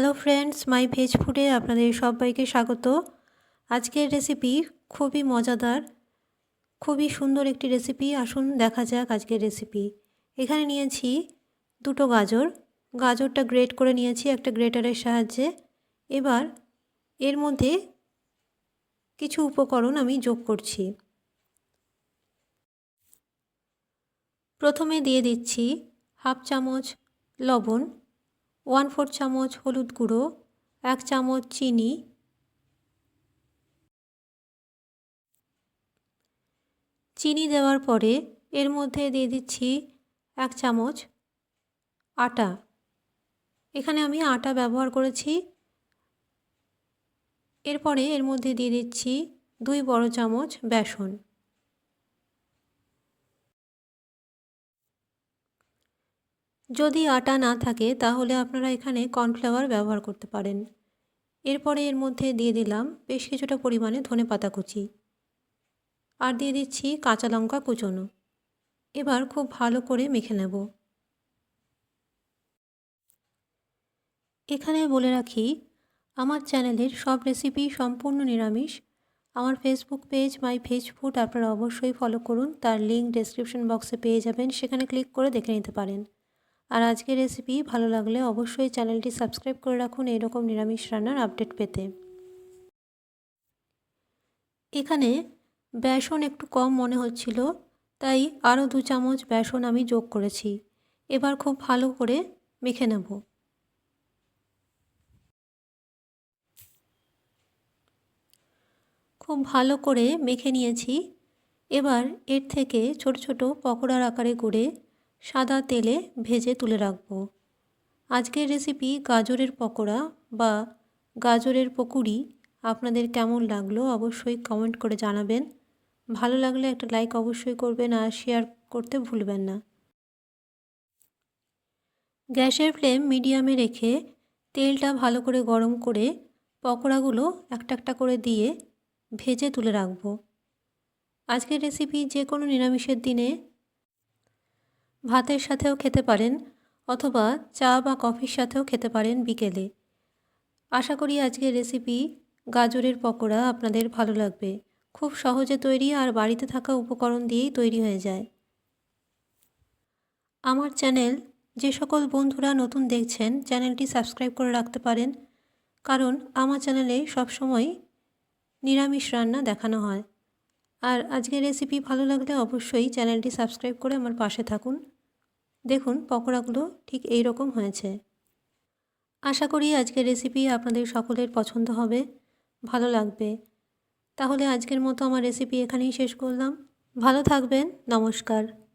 Hello friends মাই veg ফুডে আপনাদের সবাইকে স্বাগত। আজকের রেসিপি খুবই মজাদার, খুবই সুন্দর একটি রেসিপি আসুন দেখা যাক আজকের রেসিপি এখানে নিয়েছি দুটো গাজর। গাজরটা গ্রেট করে নিয়েছি একটা গ্রেটারের সাহায্যে। এবার এর মধ্যে কিছু উপকরণ আমি যোগ করছি। প্রথমে দিয়ে দিচ্ছি হাফ চামচ লবণ। ওয়ান ফোর চামচ হলুদ গুঁড়ো, এক চামচ চিনি চিনি দেওয়ার পরে এর মধ্যে দিয়ে দিচ্ছি এক চামচ আটা। এখানে আমি আটা ব্যবহার করেছি। এরপরে এর মধ্যে দিয়ে দিচ্ছি দুই বড় চামচ বেসন। যদি আটা না থাকে, তাহলে আপনারা এখানে কর্নফ্লাওয়ার ব্যবহার করতে পারেন। এরপরে এর মধ্যে দিয়ে দিলাম বেশ কিছুটা পরিমাণে ধনে পাতা কুচি। আর দিয়ে দিচ্ছি কাঁচা লঙ্কা কুচনো। এবার খুব ভালো করে মেখে নেব। এখানে বলে রাখি, আমার চ্যানেলের সব রেসিপি সম্পূর্ণ নিরামিষ। আমার Facebook page my veg food আপনারা অবশ্যই ফলো করুন। তার লিঙ্ক ডেসক্রিপশন বক্সে পেয়ে যাবেন। সেখানে ক্লিক করে দেখে নিতে পারেন। আর আজকের রেসিপি ভালো লাগলে অবশ্যই চ্যানেলটি সাবস্ক্রাইব করে রাখুন এরকম নিরামিষ রান্নার আপডেট পেতে। এখানে বেসন একটু কম মনে হচ্ছিল, তাই আরও দু চামচ বেসন আমি যোগ করেছি। এবার খুব ভালো করে মেখে নেব। খুব ভালো করে মেখে নিয়েছি। এবার এর থেকে ছোট ছোট পকোড়ার আকারে করে সাদা তেলে ভেজে তুলে রাখব। আজকের রেসিপি গাজরের পকোড়া বা গাজরের পকুড়ি আপনাদের কেমন লাগল অবশ্যই কমেন্ট করে জানাবেন। ভালো লাগলে একটা লাইক অবশ্যই করবেন আর শেয়ার করতে ভুলবেন না। গ্যাসের ফ্লেম মিডিয়ামে রেখে তেলটা ভালো করে গরম করে পকোড়াগুলো একটা একটা করে দিয়ে ভেজে তুলে রাখব। আজকের রেসিপি যে কোনো নিরামিষের দিনে ভাতের সাথেও খেতে পারেন অথবা চা বা কফির সাথেও খেতে পারেন বিকেলে। আশা করি আজকের রেসিপি গাজরের পকোড়া আপনাদের ভালো লাগবে। খুব সহজে তৈরি আর বাড়িতে থাকা উপকরণ দিয়েই তৈরি হয়ে যায়। আমার চ্যানেল যে সকল বন্ধুরা নতুন দেখছেন, চ্যানেলটি সাবস্ক্রাইব করে রাখতে পারেন, কারণ আমার চ্যানেলে সবসময় নিরামিষ রান্না দেখানো হয়। আর আজকের রেসিপি ভালো লাগলে অবশ্যই চ্যানেলটি সাবস্ক্রাইব করে আমার পাশে থাকুন। দেখুন, পকোড়াগুলো ঠিক এই রকম হয়েছে। আশা করি আজকের রেসিপি আপনাদের সকলের পছন্দ হবে, ভালো লাগবে। তাহলে আজকের মতো আমার রেসিপি এখানেই শেষ করলাম। ভালো থাকবেন, নমস্কার।